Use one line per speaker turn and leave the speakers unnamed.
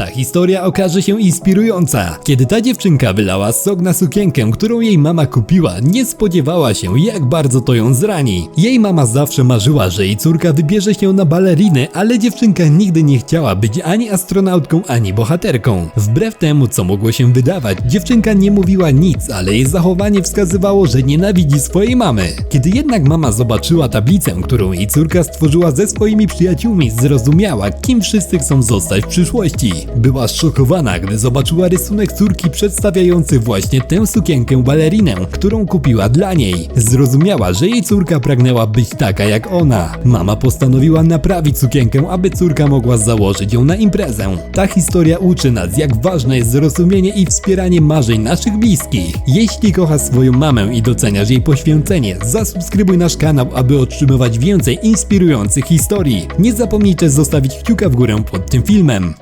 Ta historia okaże się inspirująca. Kiedy ta dziewczynka wylała sok na sukienkę, którą jej mama kupiła, nie spodziewała się, jak bardzo to ją zrani. Jej mama zawsze marzyła, że jej córka wybierze się na baleriny, ale dziewczynka nigdy nie chciała być ani astronautką, ani bohaterką. Wbrew temu, co mogło się wydawać, dziewczynka nie mówiła nic, ale jej zachowanie wskazywało, że nienawidzi swojej mamy. Kiedy jednak mama zobaczyła tablicę, którą jej córka stworzyła ze swoimi przyjaciółmi, zrozumiała, kim wszyscy chcą zostać w przyszłości. Była zszokowana, gdy zobaczyła rysunek córki przedstawiający właśnie tę sukienkę balerinę, którą kupiła dla niej. Zrozumiała, że jej córka pragnęła być taka jak ona. Mama postanowiła naprawić sukienkę, aby córka mogła założyć ją na imprezę. Ta historia uczy nas, jak ważne jest zrozumienie i wspieranie marzeń naszych bliskich. Jeśli kochasz swoją mamę i doceniasz jej poświęcenie, zasubskrybuj nasz kanał, aby otrzymywać więcej inspirujących historii. Nie zapomnij też zostawić kciuka w górę pod tym filmem.